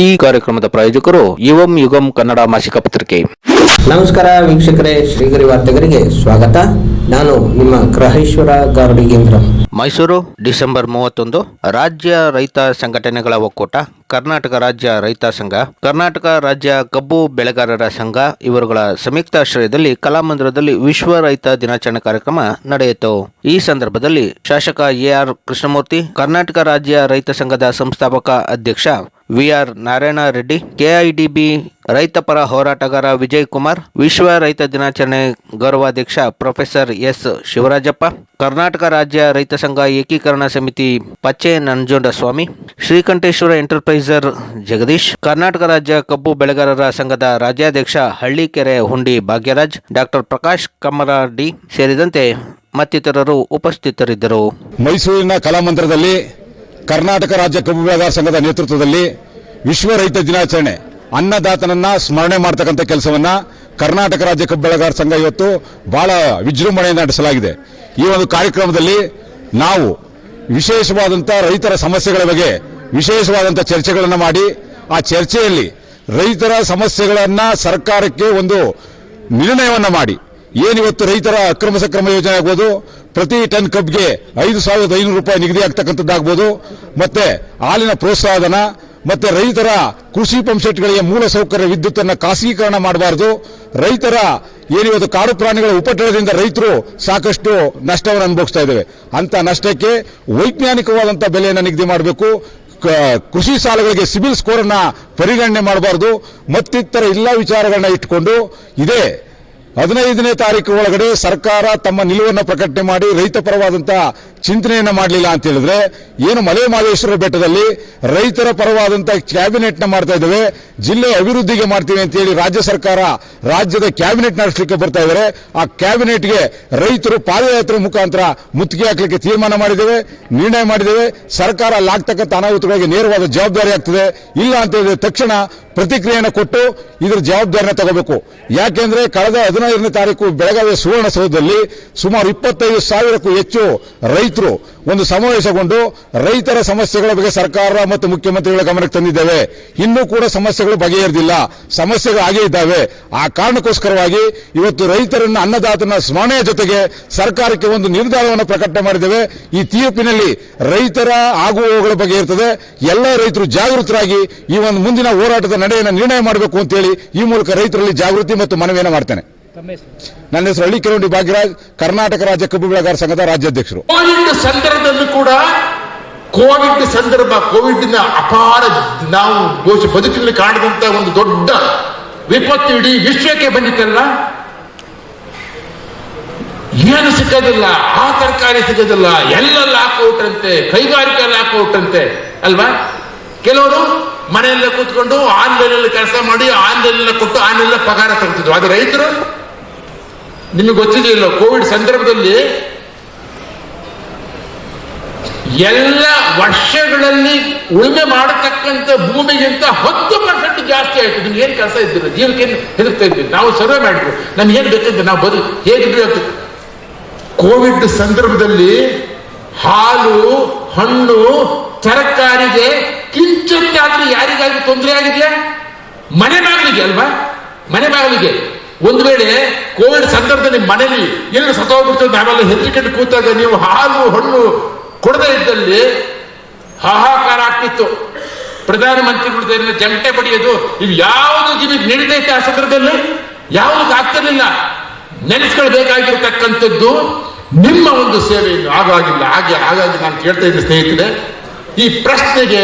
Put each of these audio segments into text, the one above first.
ಈ ಕಾರ್ಯಕ್ರಮದ ಪ್ರಾಯೋಜಕರು ಯುವಂ ಯುಗಂ ಕನ್ನಡ ಮಾಸಿಕ ಪತ್ರಿಕೆ. ನಮಸ್ಕಾರ ವೀಕ್ಷಕರೇ ಶ್ರೀಗರಿ ವಾರ್ತೆಗರಿಗೆ ಸ್ವಾಗತ. ನಾನು ನಿಮ್ಮ ಗ್ರಹೇಶ್ವರ ಗಾರ್ಡಿಗೇಂದ್ರ. ಮೈಸೂರು ಡಿಸೆಂಬರ್ ಮೂವತ್ತೊಂದು ರಾಜ್ಯ ರೈತ ಸಂಘಟನೆಗಳ ಒಕ್ಕೂಟ ಕರ್ನಾಟಕ ರಾಜ್ಯ ರೈತ ಸಂಘ ಕರ್ನಾಟಕ ರಾಜ್ಯ ಕಬ್ಬು ಬೆಳೆಗಾರರ ಸಂಘ ಇವರುಗಳ ಸಂಯುಕ್ತಾಶ್ರಯದಲ್ಲಿ ಕಲಾಮಂದಿರದಲ್ಲಿ ವಿಶ್ವ ರೈತ ದಿನಾಚರಣೆ ಕಾರ್ಯಕ್ರಮ ನಡೆಯಿತು. ಈ ಸಂದರ್ಭದಲ್ಲಿ ಶಾಸಕ ಎಆರ್ ಕೃಷ್ಣಮೂರ್ತಿ ಕರ್ನಾಟಕ ರಾಜ್ಯ ರೈತ ಸಂಘದ ಸಂಸ್ಥಾಪಕ ಅಧ್ಯಕ್ಷ ವಿಆರ್ ನಾರಾಯಣ ರೆಡ್ಡಿ, ಕೆಐಡಿಬಿ ರೈತ ಪರ ಹೋರಾಟಗಾರ ವಿಜಯ್ ಕುಮಾರ್, ವಿಶ್ವ ರೈತ ದಿನಾಚರಣೆ ಗೌರವಾಧ್ಯಕ್ಷ ಪ್ರೊಫೆಸರ್ ಎಸ್ ಶಿವರಾಜಪ್ಪ, ಕರ್ನಾಟಕ ರಾಜ್ಯ ರೈತ ಸಂಘ ಏಕೀಕರಣ ಸಮಿತಿ ಪಚ್ಚೆ ನಂಜುಂಡಸ್ವಾಮಿ, ಶ್ರೀಕಂಠೇಶ್ವರ ಎಂಟರ್ಪ್ರೈಸರ್ ಜಗದೀಶ್, ಕರ್ನಾಟಕ ರಾಜ್ಯ ಕಬ್ಬು ಬೆಳೆಗಾರರ ಸಂಘದ ರಾಜ್ಯಾಧ್ಯಕ್ಷ ಹಳ್ಳಿಕೆರೆ ಹುಂಡಿ ಭಾಗ್ಯರಾಜ್, ಡಾಕ್ಟರ್ ಪ್ರಕಾಶ್ ಕಮ್ಮರಡಿ ಸೇರಿದಂತೆ ಮತ್ತಿತರರು ಉಪಸ್ಥಿತರಿದ್ದರು. ಮೈಸೂರಿನ ಕಲಾಮಂದಿರದಲ್ಲಿ ಕರ್ನಾಟಕ ರಾಜ್ಯ ಕಬ್ಬು ಬೆಳೆಗಾರ ಸಂಘದ ನೇತೃತ್ವದಲ್ಲಿ ವಿಶ್ವ ರೈತ ದಿನಾಚರಣೆ. ಅನ್ನದಾತನನ್ನ ಸ್ಮರಣೆ ಮಾಡತಕ್ಕಂಥ ಕೆಲಸವನ್ನ ಕರ್ನಾಟಕ ರಾಜ್ಯ ಕಬ್ಬು ಬೆಳೆಗಾರ ಸಂಘ ಇವತ್ತು ಬಹಳ ವಿಜೃಂಭಣೆಯಿಂದ ನಡೆಸಲಾಗಿದೆ. ಈ ಒಂದು ಕಾರ್ಯಕ್ರಮದಲ್ಲಿ ನಾವು ವಿಶೇಷವಾದಂಥ ರೈತರ ಸಮಸ್ಯೆಗಳ ಬಗ್ಗೆ ವಿಶೇಷವಾದಂಥ ಚರ್ಚೆಗಳನ್ನು ಮಾಡಿ, ಆ ಚರ್ಚೆಯಲ್ಲಿ ರೈತರ ಸಮಸ್ಯೆಗಳನ್ನು ಸರ್ಕಾರಕ್ಕೆ ಒಂದು ನಿರ್ಣಯವನ್ನ ಮಾಡಿ. ಏನಿವತ್ತು ರೈತರ ಅಕ್ರಮ ಸಕ್ರಮ ಯೋಜನೆ ಆಗ್ಬೋದು ಪ್ರತಿ ಟನ್ ಕಬ್ಗೆ ಐದು ಸಾವಿರದ ಐನೂರು ರೂಪಾಯಿ ನಿಗದಿ ಆಗ್ತಕ್ಕಂಥದ್ದಾಗ್ಬೋದು. ಮತ್ತೆ ಹಾಲಿನ ಪ್ರೋತ್ಸಾಹಧನ, ಮತ್ತೆ ರೈತರ ಕೃಷಿ ಪಂಪ್ಸೆಟ್ಗಳಿಗೆ ಮೂಲ ಸೌಕರ್ಯ ವಿದ್ಯುತ್ ಅನ್ನ ಖಾಸಗೀಕರಣ ಮಾಡಬಾರದು. ರೈತರ ಏನಿವತ್ತು ಕಾಡು ಪ್ರಾಣಿಗಳ ಉಪಟಳದಿಂದ ರೈತರು ಸಾಕಷ್ಟು ನಷ್ಟವನ್ನು ಅನುಭವಿಸ್ತಾ ಇದ್ದೇವೆ. ಅಂತ ನಷ್ಟಕ್ಕೆ ವೈಜ್ಞಾನಿಕವಾದಂಥ ಬೆಲೆಯನ್ನು ನಿಗದಿ ಮಾಡಬೇಕು. ಕೃಷಿ ಸಾಲಗಳಿಗೆ ಸಿಬಿಲ್ ಸ್ಕೋರ್ ಅನ್ನ ಪರಿಗಣನೆ ಮಾಡಬಾರದು. ಮತ್ತಿತರ ಎಲ್ಲ ವಿಚಾರಗಳನ್ನ ಇಟ್ಟುಕೊಂಡು ಇದೇ ಹದಿನೈದನೇ ತಾರೀಕು ಒಳಗಡೆ ಸರ್ಕಾರ ತಮ್ಮ ನಿಲುವನ್ನು ಪ್ರಕಟಣೆ ಮಾಡಿ ರೈತ ಪರವಾದಂತ ಚಿಂತನೆಯನ್ನು ಮಾಡಲಿಲ್ಲ ಅಂತ ಹೇಳಿದ್ರೆ ಏನು ಮಲೆ ಮಹದೇಶ್ವರ ಬೆಟ್ಟದಲ್ಲಿ ರೈತರ ಪರವಾದಂತಹ ಕ್ಯಾಬಿನೆಟ್ನ ಮಾಡ್ತಾ ಇದ್ದೇವೆ, ಜಿಲ್ಲೆ ಅಭಿವೃದ್ಧಿಗೆ ಮಾಡ್ತೀವಿ ಅಂತ ಹೇಳಿ ರಾಜ್ಯ ಸರ್ಕಾರ ರಾಜ್ಯದ ಕ್ಯಾಬಿನೆಟ್ ನಡೆಸಲಿಕ್ಕೆ ಬರ್ತಾ ಇದ್ದಾರೆ. ಆ ಕ್ಯಾಬಿನೆಟ್ಗೆ ರೈತರು ಪಾದಯಾತ್ರೆ ಮುಖಾಂತರ ಮುತ್ತಿಗೆ ಹಾಕಲಿಕ್ಕೆ ತೀರ್ಮಾನ ಮಾಡಿದ್ದೇವೆ, ನಿರ್ಣಯ ಮಾಡಿದ್ದೇವೆ. ಸರ್ಕಾರ ಲಾಗ್ತಕ್ಕಂಥ ಅನಾಹುತಗಳಿಗೆ ನೇರವಾದ ಜವಾಬ್ದಾರಿ ಆಗ್ತದೆ. ಇಲ್ಲ ಅಂತ ಹೇಳಿದ್ರೆ ತಕ್ಷಣ ಪ್ರತಿಕ್ರಿಯೆಯನ್ನು ಕೊಟ್ಟು ಇದರ ಜವಾಬ್ದಾರಿನ ತಗೋಬೇಕು. ಯಾಕೆಂದ್ರೆ ಕಳೆದ ಹದಿನೈದನೇ ತಾರೀಕು ಬೆಳಗಾವಿಯ ಸುವರ್ಣಸೌಧದಲ್ಲಿ ಸುಮಾರು ಇಪ್ಪತ್ತೈದು ಸಾವಿರಕ್ಕೂ ಹೆಚ್ಚು ರೈತರು ಒಂದು ಸಮಾವೇಶಗೊಂಡು ರೈತರ ಸಮಸ್ಯೆಗಳ ಬಗ್ಗೆ ಸರ್ಕಾರ ಮತ್ತು ಮುಖ್ಯಮಂತ್ರಿಗಳ ಗಮನಕ್ಕೆ ತಂದಿದ್ದೇವೆ. ಇನ್ನೂ ಕೂಡ ಸಮಸ್ಯೆಗಳು ಬಗೆಹರಿದಿಲ್ಲ. ಸಮಸ್ಯೆಗಳು ಆಗೇ ಇದ್ದಾವೆ. ಆ ಕಾರಣಕ್ಕೋಸ್ಕರವಾಗಿ ಇವತ್ತು ರೈತರನ್ನು ಅನ್ನದಾತನ ಸ್ಮರಣೆಯ ಜೊತೆಗೆ ಸರ್ಕಾರಕ್ಕೆ ಒಂದು ನಿರ್ಧಾರವನ್ನು ಪ್ರಕಟಣೆ ಮಾಡಿದ್ದೇವೆ. ಈ ತೀರ್ಪಿನಲ್ಲಿ ರೈತರ ಆಗುವವುಗಳ ಬಗ್ಗೆ ಇರ್ತದೆ. ಎಲ್ಲ ರೈತರು ಜಾಗೃತರಾಗಿ ಈ ಒಂದು ಮುಂದಿನ ಹೋರಾಟದ ನಡೆಯನ್ನು ನಿರ್ಣಯ ಮಾಡಬೇಕು ಅಂತೇಳಿ ಈ ಮೂಲಕ ರೈತರಲ್ಲಿ ಜಾಗೃತಿ ಮತ್ತು ಮನವಿಯನ್ನು ಮಾಡ್ತೇನೆ. ನನ್ನ ಹೆಸರು ಹಳ್ಳಿಕೆರೆಹುಂಡಿ ಭಾಗ್ಯರಾಜ್ ಕರ್ನಾಟಕ ರಾಜ್ಯ ಕಬ್ಬು ಬೆಳೆಗಾರ ಸಂಘದ ರಾಜ್ಯಾಧ್ಯಕ್ಷರು. ಕೋವಿಡ್ ಸಂದರ್ಭದಲ್ಲೂ ಕೂಡ ಕೋವಿಡ್ ಸಂದರ್ಭ ಕೋವಿಡ್ನ ಅಪಾರ ನಾವು ಬಹುಶಃ ಬದುಕಿನಲ್ಲಿ ಕಾಣದಂತ ಒಂದು ದೊಡ್ಡ ವಿಪತ್ತು ಇಡೀ ವಿಶ್ವಕ್ಕೆ ಬಂದಿತ್ತಲ್ಲ? ಏನು ಸಿಗೋದಿಲ್ಲ ಆ ತರಕಾರಿ ಸಿಗೋದಿಲ್ಲ ಅಂತೆ ಕೈಗಾರಿಕಾ ಲಾಕ್ಔಟ್ ಅಂತೆ ಅಲ್ವಾ? ಕೆಲವರು ಮನೆಯಲ್ಲೇ ಕೂತ್ಕೊಂಡು ಆನ್ಲೈನ್ ಕೆಲಸ ಮಾಡಿ ಆನ್ಲೈನ್ ಕೊಟ್ಟು ಆನ್ಲೈನ್ ಪಗಾರ ತಗೊತಿದ್ರು ಅದು ರೈತರು ನಿಮಗೆ ಗೊತ್ತಿದೆಯಲ್ಲ, ಕೋವಿಡ್ ಸಂದರ್ಭದಲ್ಲಿ ಎಲ್ಲ ವರ್ಷಗಳಲ್ಲಿ ಉಳುಮೆ ಮಾಡತಕ್ಕಂಥ ಭೂಮಿಗಿಂತ ಹತ್ತು ಪರ್ಸೆಂಟ್ ಜಾಸ್ತಿ ಆಯಿತು. ನಿಮ್ಗೆ ಏನು ಕೆಲಸ ಇದ್ದಿಲ್ಲ? ಜೀವಕ್ಕೆ ಏನು ಹೆದರ್ತಾ ಇದ್ದೀವಿ ನಾವು ಸರ್ವೆ ಮಾಡಿದ್ರು ನಮ್ಗೆ ಏನು ಗೊತ್ತಿದ್ದೆ ನಾವು ಬದು ಹೇಗಿದ್ರು ಕೋವಿಡ್ ಸಂದರ್ಭದಲ್ಲಿ ಹಾಲು, ಹಣ್ಣು, ತರಕಾರಿಗೆ ಕಿಂಚಿತ್ತಾದ್ರೂ ಯಾರಿಗಾದ್ರೂ ತೊಂದರೆ ಆಗಿದೆಯಾ? ಮನೆ ಬಾಗಿಲಿಗೆ ಅಲ್ವಾ? ಮನೆ ಬಾಗಿಲಿಗೆ. ಒಂದು ವೇಳೆ ಕೋವಿಡ್ ಸಂದರ್ಭದಲ್ಲಿ ಮನೆಯಲ್ಲಿ ಎಲ್ಲ ಸತ್ತೋಗ್ಬಿಡ್ತದೆ ನಾವೆಲ್ಲ ಹೆದರಿಕೊಂಡು ಕೂತಾಗ ನೀವು ಹಾಲು, ಹಣ್ಣು ಕೊಡದೇ ಇದ್ದಲ್ಲಿ ಹಾಹಾಕಾರ ಆಗ್ತಿತ್ತು. ಪ್ರಧಾನಮಂತ್ರಿಗಳು ಜಂಟೆ ಪಡೆಯೋದು ಇವು ಯಾವುದು ಜಿಮಿಗೆ ನಡೀತೈತೆ ಆ ಸಂದರ್ಭದಲ್ಲಿ? ಯಾವುದಕ್ಕೆ ಆಗ್ತಿರ್ಲಿಲ್ಲ. ನೆನೆಸ್ಕೊಳ್ಬೇಕಾಗಿರ್ತಕ್ಕಂಥದ್ದು ನಿಮ್ಮ ಒಂದು ಸೇವೆ ಆಗಾಗಿಲ್ಲ. ಹಾಗೆ, ಹಾಗಾಗಿ ನಾನು ಕೇಳ್ತಾ ಇದ್ದೆ ಸ್ನೇಹಿತರೆ, ಈ ಪ್ರಶ್ನೆಗೆ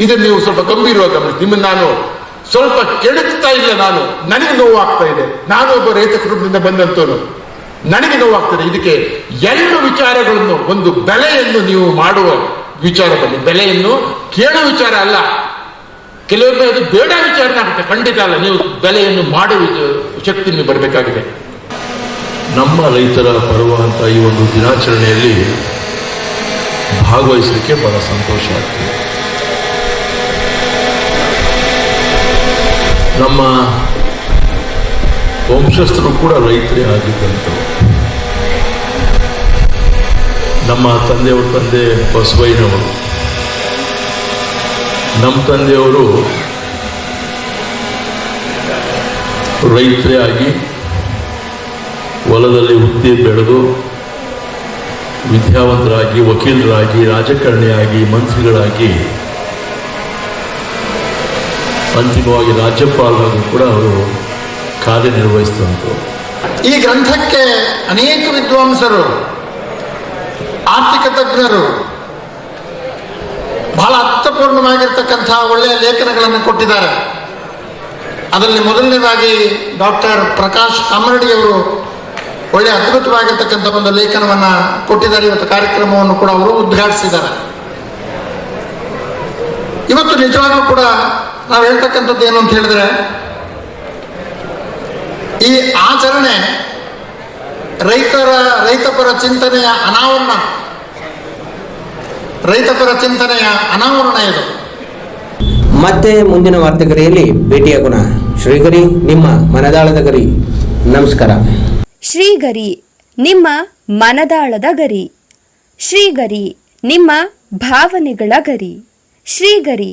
ಇದನ್ನು ನೀವು ಸ್ವಲ್ಪ ಗಂಭೀರವಾಗಿ ಗಮನಿಸಿ. ನಿಮ್ಮನ್ನು ನಾನು ಸ್ವಲ್ಪ ಕೆಡುತ್ತಾ ಇಲ್ಲ ನಾನು. ನನಗೆ ನೋವಾಗ್ತಾ ಇದೆ. ನಾನು ಒಬ್ಬ ರೈತ ಕುಟುಂಬದಿಂದ ಬಂದಂತವನು ನನಗೆ ನೋವಾಗ್ತದೆ. ಇದಕ್ಕೆ ಎರಡು ವಿಚಾರಗಳನ್ನು, ಒಂದು ಬೆಲೆಯನ್ನು ನೀವು ಮಾಡುವ ವಿಚಾರದಲ್ಲಿ. ಬೆಲೆಯನ್ನು ಕೇಳುವ ವಿಚಾರ ಅಲ್ಲ. ಕೆಲವೊಮ್ಮೆ ಅದು ಬೇಡ ವಿಚಾರ ಆಗುತ್ತೆ. ಖಂಡಿತ ಅಲ್ಲ. ನೀವು ಬೆಲೆಯನ್ನು ಮಾಡುವ ಶಕ್ತಿ ನೀವು ಬರಬೇಕಾಗಿದೆ. ನಮ್ಮ ರೈತರ ಪರವಾದಂಥ ಈ ಒಂದು ದಿನಾಚರಣೆಯಲ್ಲಿ ಭಾಗವಹಿಸಲಿಕ್ಕೆ ಬಹಳ ಸಂತೋಷ ಆಗ್ತದೆ. ನಮ್ಮ ವಂಶಸ್ಥರು ಕೂಡ ರೈತರೇ ಆಗಿದ್ದಂಥವ್ರು. ನಮ್ಮ ತಂದೆಯವ್ರ ತಂದೆ ಬಸವಯ್ಯನವರು. ನಮ್ಮ ತಂದೆಯವರು ರೈತರೇ ಆಗಿ ಹೊಲದಲ್ಲಿ ಹುಟ್ಟಿ ಬೆಳೆದು ವಿದ್ಯಾವಂತರಾಗಿ, ವಕೀಲರಾಗಿ, ರಾಜಕಾರಣಿಯಾಗಿ, ಮಂತ್ರಿಗಳಾಗಿ ಅಂತಿಮವಾಗಿ ರಾಜ್ಯಪಾಲರಾಗೂ ಕೂಡ ಅವರು ಕಾರ್ಯನಿರ್ವಹಿಸುವಂತೆ ಈ ಗ್ರಂಥಕ್ಕೆ ಅನೇಕ ವಿದ್ವಾಂಸರು, ಆರ್ಥಿಕ ತಜ್ಞರು, ಬಹಳ ಅರ್ಥಪೂರ್ಣವಾಗಿರ್ತಕ್ಕಂತಹ ಒಳ್ಳೆಯ ಲೇಖನಗಳನ್ನು ಕೊಟ್ಟಿದ್ದಾರೆ. ಅದರಲ್ಲಿ ಮೊದಲನೇದಾಗಿ ಡಾಕ್ಟರ್ ಪ್ರಕಾಶ್ ಕಾಮರಡಿಯವರು ಒಳ್ಳೆಯ ಅದ್ಭುತವಾಗಿರ್ತಕ್ಕಂಥ ಒಂದು ಲೇಖನವನ್ನು ಕೊಟ್ಟಿದ್ದಾರೆ. ಇವತ್ತು ಕಾರ್ಯಕ್ರಮವನ್ನು ಕೂಡ ಅವರು ಉದ್ಘಾಟಿಸಿದ್ದಾರೆ. ಇವತ್ತು ನಿಜವಾಗೂ ಕೂಡ ನಾವು ಹೇಳ್ತಕ್ಕಂಥದ್ದು ಏನು ಅಂತ ಹೇಳಿದ್ರೆ ಈ ಆಚರಣೆ ರೈತರ ರೈತಪರ ಚಿಂತನೆಯ ಅನಾವರಣ. ರೈತಪರ ಚಿಂತನೆಯ ಅನಾವರಣ ಇದು. ಮತ್ತೆ ಮುಂದಿನ ವಾರ್ತೆಗರಿಯಲ್ಲಿ ಭೇಟಿಯಾಗೋಣ ಶ್ರೀಗರಿ ನಿಮ್ಮ ಮನದಾಳದ ಗರಿ. ನಮಸ್ಕಾರ. ಶ್ರೀಗರಿ ನಿಮ್ಮ ಮನದಾಳದ ಗರಿ. ಶ್ರೀಗರಿ ನಿಮ್ಮ ಭಾವನೆಗಳ ಗರಿ. ಶ್ರೀಗರಿ